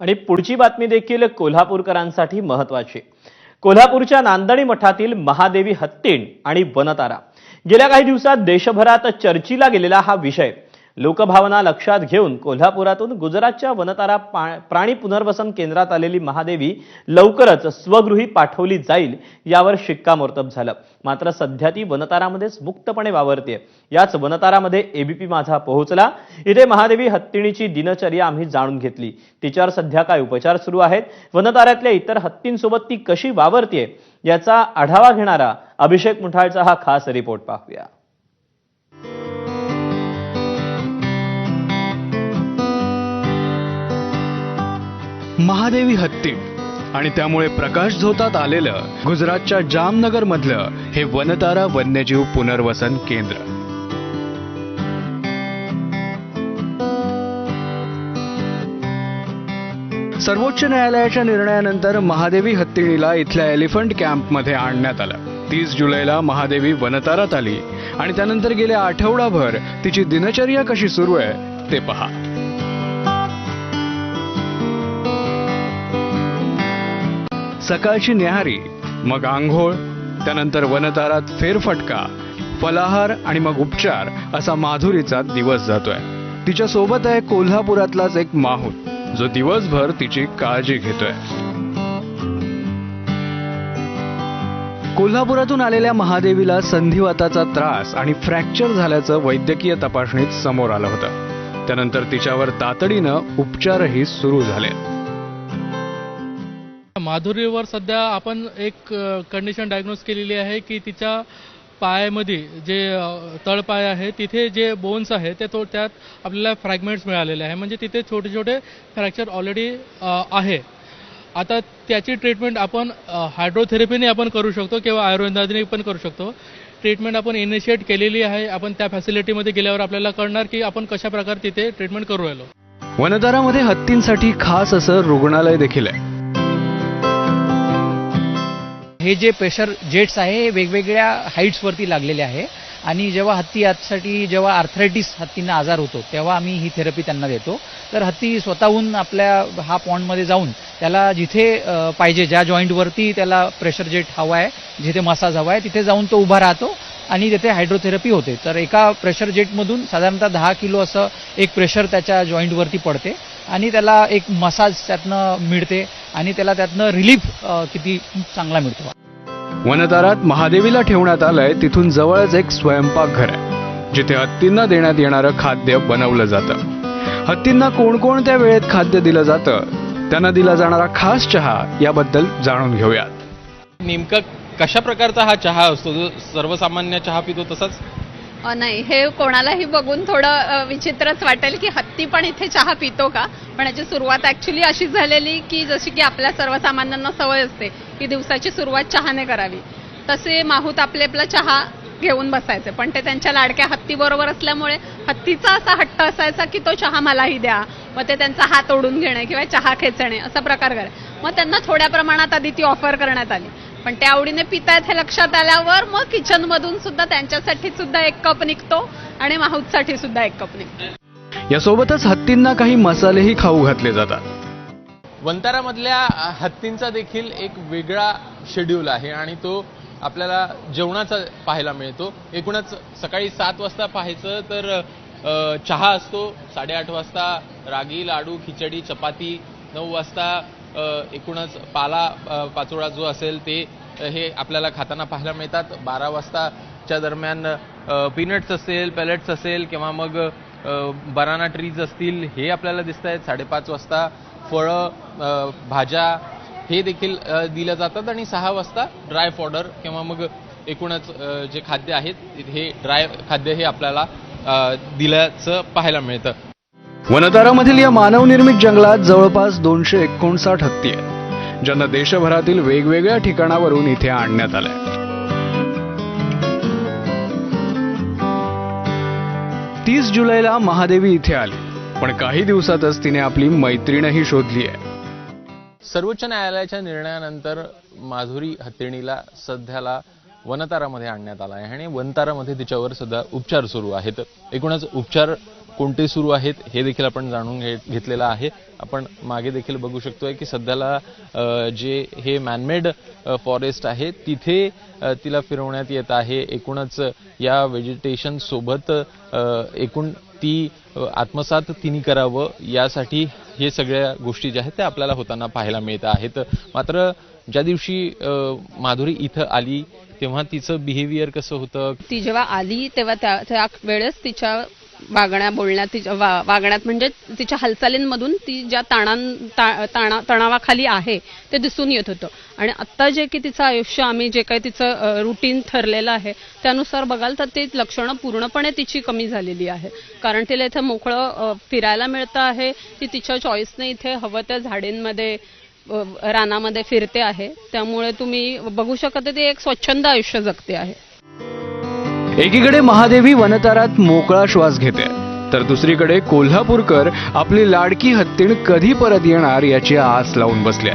आणि पुढची बातमी देखील कोल्हापूरकरांसाठी महत्वाची कोल्हापूरच्या नांदणी मठातील महादेवी हत्तीण आणि वनतारा. गेल्या काही दिवसात देशभरात चर्चीला गेलेला हा विषय. लोकभावना लक्षात घेऊन कोल्हापुरातून गुजरातच्या वनतारा पा- प्राणी पुनर्वसन केंद्रात आलेली महादेवी लवकरच स्वगृही पाठवली जाईल यावर शिक्कामोर्तब झालं. मात्र सध्या ती वनतारामध्येच मुक्तपणे वावरते. याच वनतारामध्ये एबीपी माझा पोहोचला. इथे महादेवी हत्तीणीची दिनचर्या आम्ही जाणून घेतली. तिच्यावर सध्या काय उपचार सुरू आहेत? वनताऱ्यातल्या इतर हत्तींसोबत ती कशी वावरते याचा आढावा घेणारा अभिषेक मुठाळचा हा खास रिपोर्ट पाहूया. महादेवी हत्ती. आणि त्यामुळे प्रकाश झोतात आलेलं गुजरातच्या जामनगर मधलं हे वनतारा वन्यजीव पुनर्वसन केंद्र. सर्वोच्च न्यायालयाच्या निर्णयानंतर महादेवी हत्तीणीला इथल्या एलिफंट कॅम्पमध्ये आणण्यात आलं. तीस जुलैला महादेवी वनतारात आली आणि त्यानंतर गेल्या आठवडाभर तिची दिनचर्या कशी सुरू आहे ते पहा. सकाळची न्याहारी मग आंघोळ त्यानंतर वनतारात फेरफटका फलाहार आणि मग उपचार असा माधुरीचा दिवस जातोय. तिच्या सोबत आहे कोल्हापुरातलाच एक माहूत जो दिवसभर तिची काळजी घेतोय. कोल्हापुरातून आलेल्या महादेवीला संधिवाताचा त्रास आणि फ्रॅक्चर झाल्याचं वैद्यकीय तपासणीत समोर आलं होतं. त्यानंतर तिच्यावर तातडीनं उपचारही सुरू झाले. माधुरीवर सध्या आपण एक कंडिशन डायग्नोज केलेली आहे की तिच्या पायामध्ये जे तळपाय आहे तिथे जे बोन्स आहे ते तो त्यात आपल्याला फ्रॅगमेंट्स मिळालेले आहे. म्हणजे तिथे छोटे छोटे फ्रॅक्चर ऑलरेडी आहे. आता त्याची ट्रीटमेंट आपण हायड्रोथेरपीने आपण करू शकतो किंवा आयुर्वेदाने पण करू शकतो. ट्रीटमेंट आपण इनिशिएट केलेली आहे. आपण त्या फॅसिलिटीमध्ये गेल्यावर आपल्याला कळणार की आपण कशा प्रकारे तिथे ट्रीटमेंट करू राहिलो. वनदारामध्ये हत्तींसाठी खास असं रुग्णालय देखील आहे. हे जे प्रेशर जेट्स आहे हे वेगवेगळ्या हाईट्सवरती लागलेले आहे. आणि जेव्हा हत्ती यासाठी जेव्हा आर्थरायटिस हत्तींना आजार होतो तेव्हा आम्ही ही थेरपी त्यांना देतो. तर हत्ती स्वतःहून आपल्या हा पॉन्डमध्ये जाऊन त्याला जिथे पाहिजे ज्या जॉईंटवरती त्याला प्रेशर जेट हवा आहे जिथे मसाज हवा आहे तिथे जाऊन तो उभा राहतो. आणि तिथे हायड्रोथेरपी होते. तर एका प्रेशर जेटमधून साधारणतः दहा किलो असं एक प्रेशर त्याच्या जॉईंटवरती पडते आणि त्याला एक मसाज त्यातनं मिळते आणि त्याला त्यातनं रिलीफ किती चांगला मिळतो. वनतारात महादेवीला ठेवण्यात आलंय तिथून जवळच एक स्वयंपाकघर आहे जिथे हत्तींना देण्यात येणारं खाद्य बनवलं जातं. हत्तींना कोणकोणत्या वेळेत खाद्य दिलं जातं? त्यांना दिला जाणारा खास चहा याबद्दल जाणून घेऊयात. नेमका कशा प्रकारचा हा चहा असतो? जो सर्वसामान्य चहा पितो तसाच? अ, नाही हे कोणालाही बघून थोडं अ, विचित्रच वाटेल की हत्ती पण इथे चहा पितो का? पण याची सुरुवात ऍक्च्युली अशी झालेली की जशी की आपल्या सर्वसामान्यांना सवय असते की दिवसाची सुरुवात चहाने करावी. तसे माहूत आपले आपला चहा घेऊन बसायचे. पण ते त्यांच्या लाडक्या हत्ती बरोबर असल्यामुळे हत्तीचा असा हट्ट असायचा की तो चहा मलाही द्या. मग ते त्यांचा हात ओढून घेणे किंवा चहा खेचणे असा प्रकार करे मग त्यांना थोड्या प्रमाणात आधी ती ऑफर करण्यात आली. पण त्या आवडीने पितायत हे लक्षात आल्यावर मग किचन मधून सुद्धा त्यांच्यासाठी सुद्धा एक कप निघतो आणि माहूतसाठी सुद्धा एक कप निघतो. यासोबतच हत्तींना काही मसालेही खाऊ घातले जातात. वंतारामधल्या हत्तींचा देखील एक वेगळा शेड्यूल आहे आणि तो आपल्याला जेवणाचा पाहायला मिळतो. एकूणच सकाळी सात वाजता पाहायचं तर अ, चहा असतो साडेआठ वाजता रागी लाडू खिचडी चपाती नऊ वाजता एकूणच पाला पाचोळा जो असेल ते हे आपल्याला खाताना पाहायला मिळतात. बारा वाजताच्या दरम्यान पीनट्स असेल पॅलेट्स असेल किंवा मग बनाना ट्रीज असतील हे आपल्याला दिसत आहेत साडेपाच वाजता फळं भाज्या हे देखील दिल्या जातात आणि सहा वाजता ड्राय फॉडर किंवा मग एकूणच जे खाद्य आहेत हे ड्राय खाद्य हे आपल्याला दिल्याचं पाहायला मिळतं. वनतारामधील या मानवनिर्मित जंगलात जवळपास दोनशे एकोणसाठ हत्ती आहेत ज्यांना देशभरातील वेगवेगळ्या ठिकाणावरून इथे आणण्यात आलंय. तीस जुलैला महादेवी इथे आली पण काही दिवसातच तिने आपली मैत्रीणही शोधली आहे. सर्वोच्च न्यायालयाच्या निर्णयानंतर माधुरी हत्तीणीला सध्याला वनतारामध्ये आणण्यात आला आहे आणि वनतारामध्ये तिच्यावर सध्या उपचार सुरू आहेत. एकूणच उपचार कोणते सुरू आहेत हे देखील आपण जाणून घे घेतलेलं आहे. आपण मागे देखील बघू शकतोय की सध्याला जे हे मॅनमेड फॉरेस्ट आहे तिथे तिला फिरवण्यात येत आहे. एकूणच या व्हेजिटेशन सोबत एकूण ती आत्मसात तिने करावं यासाठी हे सगळ्या गोष्टी ज्या आहेत त्या आपल्याला होताना पाहायला मिळत आहेत. मात्र ज्या दिवशी माधुरी इथं आली तेव्हा तिचं बिहेवियर कसं होतं? ती जेव्हा आली तेव्हा त्या त्या वेळेस तिच्या वागण्या बोलण्यात तिच्या वा- वागण्यात म्हणजे तिच्या हालचालींमधून ती ज्या ताणां ता- ताणा तणावाखाली आहे ते दिसून येत होतं. आणि आत्ता जे की तिचं आयुष्य आम्ही जे काही तिचं रुटीन ठरलेलं आहे त्यानुसार बघाल तर ती लक्षणं पूर्णपणे तिची कमी झालेली आहे. कारण तिला इथे मोकळं फिरायला मिळतं आहे ती तिच्या चॉईसने इथे हवं त्या झाडींमध्ये रानामध्ये फिरते आहे. त्यामुळे तुम्ही बघू शकता ती एक स्वच्छंद आयुष्य जगते आहे. एकीकडे महादेवी वनतारात मोकळा श्वास घेते तर दुसरीकडे कोल्हापूरकर आपली लाडकी हत्तीण कधी परत येणार याची आस लावून बसल्या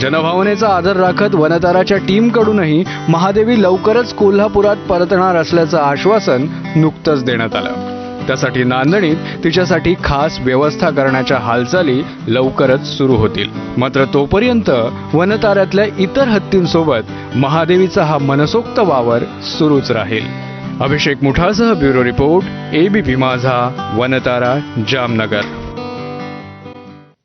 जनभावनेचा आदर राखत वनताराच्या टीमकडूनही महादेवी लवकरच कोल्हापुरात परतणार असल्याचं आश्वासन नुकतंच देण्यात आलं. त्यासाठी नांदणीत तिच्यासाठी खास व्यवस्था करण्याच्या हालचाली लवकरच सुरू होतील. मात्र तोपर्यंत वनताऱ्यातल्या इतर हत्तींसोबत महादेवीचा हा मनसोक्त वावर सुरूच राहील. Abhishek मुठासह bureau report ABP Majha Vantara Jamnagar.